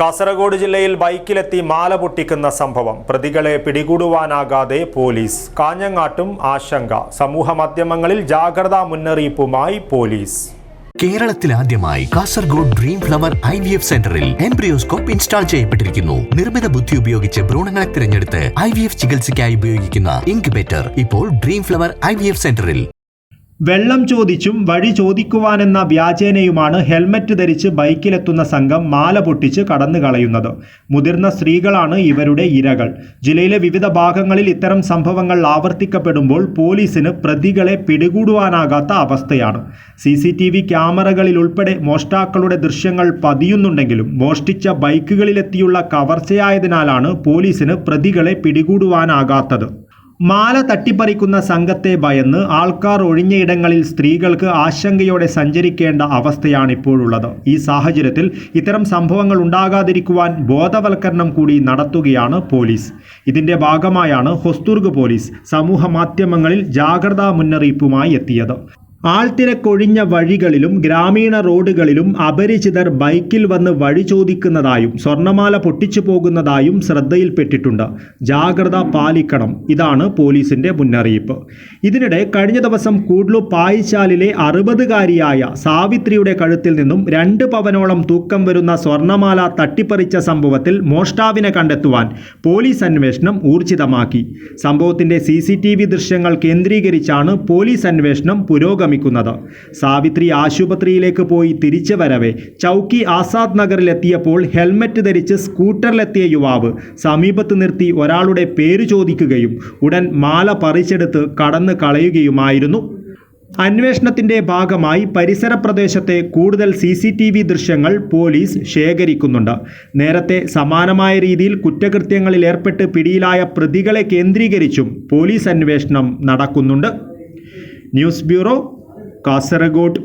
കാസർഗോഡ് ജില്ലയിൽ ബൈക്കിലെത്തി മാല പൊട്ടിക്കുന്ന സംഭവം. പ്രതികളെ പിടികൂടുവാനാകാതെ പോലീസ്. കാഞ്ഞങ്ങാട്ടും ആശങ്ക. സമൂഹ മാധ്യമങ്ങളിൽ ജാഗ്രതാ മുന്നറിയിപ്പുമായി പോലീസ്. കേരളത്തിൽ ആദ്യമായി Kasaragod dream flower I V F സെന്ററിൽ എംബ്രിയോസ്കോപ്പ് ഇൻസ്റ്റാൾ ചെയ്യപ്പെട്ടിരിക്കുന്നു. നിർമ്മിത ബുദ്ധി ഉപയോഗിച്ച് ഭ്രൂണങ്ങളെ തിരഞ്ഞെടുത്ത് ഐ വി എഫ് ചികിത്സയ്ക്കായി ഉപയോഗിക്കുന്ന ഇൻക്യുബേറ്റർ ഇപ്പോൾ dream flower I V F സെന്ററിൽ. വെള്ളം ചോദിച്ചും വഴി ചോദിക്കുവാനെന്ന വ്യാജേനയുമാണ് ഹെൽമറ്റ് ധരിച്ച് ബൈക്കിലെത്തുന്ന സംഘം മാല പൊട്ടിച്ച് കടന്നു കളയുന്നത്. മുതിർന്ന സ്ത്രീകളാണ് ഇവരുടെ ഇരകൾ. ജില്ലയിലെ വിവിധ ഭാഗങ്ങളിൽ ഇത്തരം സംഭവങ്ങൾ ആവർത്തിക്കപ്പെടുമ്പോൾ പോലീസിന് പ്രതികളെ പിടികൂടുവാനാകാത്ത അവസ്ഥയാണ്. സി സി ടി വി ക്യാമറകളിൽ ഉൾപ്പെടെ മോഷ്ടാക്കളുടെ ദൃശ്യങ്ങൾ പതിയുന്നുണ്ടെങ്കിലും മോഷ്ടിച്ച ബൈക്കുകളിലെത്തിയുള്ള കവർച്ചയായതിനാലാണ് പോലീസിന് പ്രതികളെ പിടികൂടുവാനാകാത്തത്. മാല തട്ടിപ്പറിക്കുന്ന സംഘത്തെ ഭയന്ന് ആൾക്കാർ ഒഴിഞ്ഞയിടങ്ങളിൽ സ്ത്രീകൾക്ക് ആശങ്കയോടെ സഞ്ചരിക്കേണ്ട അവസ്ഥയാണ് ഇപ്പോഴുള്ളത് ഈ സാഹചര്യത്തിൽ ഇത്തരം സംഭവങ്ങൾ ഉണ്ടാകാതിരിക്കുവാൻ ബോധവൽക്കരണം കൂടി നടത്തുകയാണ് പോലീസ്. ഇതിന്റെ ഭാഗമായാണ് ഹൊസ്തുർഗ് പോലീസ് സമൂഹ മാധ്യമങ്ങളിൽ ജാഗ്രതാ മുന്നറിയിപ്പുമായി എത്തിയത്. ആൾത്തിരക്കൊഴിഞ്ഞ വഴികളിലും ഗ്രാമീണ റോഡുകളിലും അപരിചിതർ ബൈക്കിൽ വന്ന് വഴി ചോദിക്കുന്നതായും സ്വർണമാല പൊട്ടിച്ചു പോകുന്നതായും ശ്രദ്ധയിൽപ്പെട്ടിട്ടുണ്ട്. ജാഗ്രത പാലിക്കണം ഇതാണ് പോലീസിന്റെ മുന്നറിയിപ്പ്. ഇതിനിടെ കഴിഞ്ഞ ദിവസം കൂഡ്ലു പായിച്ചാലിലെ അറുപതുകാരിയായ സാവിത്രിയുടെ കഴുത്തിൽ നിന്നും രണ്ട് പവനോളം തൂക്കം വരുന്ന സ്വർണമാല തട്ടിപ്പറിച്ച സംഭവത്തിൽ മോഷ്ടാവിനെ കണ്ടെത്തുവാൻ പോലീസ് അന്വേഷണം ഊർജിതമാക്കി. സംഭവത്തിന്റെ സി ദൃശ്യങ്ങൾ കേന്ദ്രീകരിച്ചാണ് പോലീസ് അന്വേഷണം പുരോഗമിക്കുന്നത് സാവിത്രി ആശുപത്രിയിലേക്ക് പോയി തിരിച്ചു വരവെ. ചൗക്കി ആസാദ് നഗറിലെത്തിയപ്പോൾ ഹെൽമറ്റ് ധരിച്ച് സ്കൂട്ടറിലെത്തിയ യുവാവ് സമീപത്ത് നിർത്തി ഒരാളുടെ പേര് ചോദിക്കുകയും ഉടൻ മാല പറിച്ചെടുത്ത് കടന്നു കളയുകയുമായിരുന്നു. അന്വേഷണത്തിന്റെ ഭാഗമായി പരിസര പ്രദേശത്തെ കൂടുതൽ സി സി ടി വി ദൃശ്യങ്ങൾ പോലീസ് ശേഖരിക്കുന്നുണ്ട്. നേരത്തെ സമാനമായ രീതിയിൽ കുറ്റകൃത്യങ്ങളിൽ ഏർപ്പെട്ട് പിടിയിലായ പ്രതികളെ കേന്ദ്രീകരിച്ചും പോലീസ് അന്വേഷണം നടക്കുന്നുണ്ട്. News bureau Kasaragod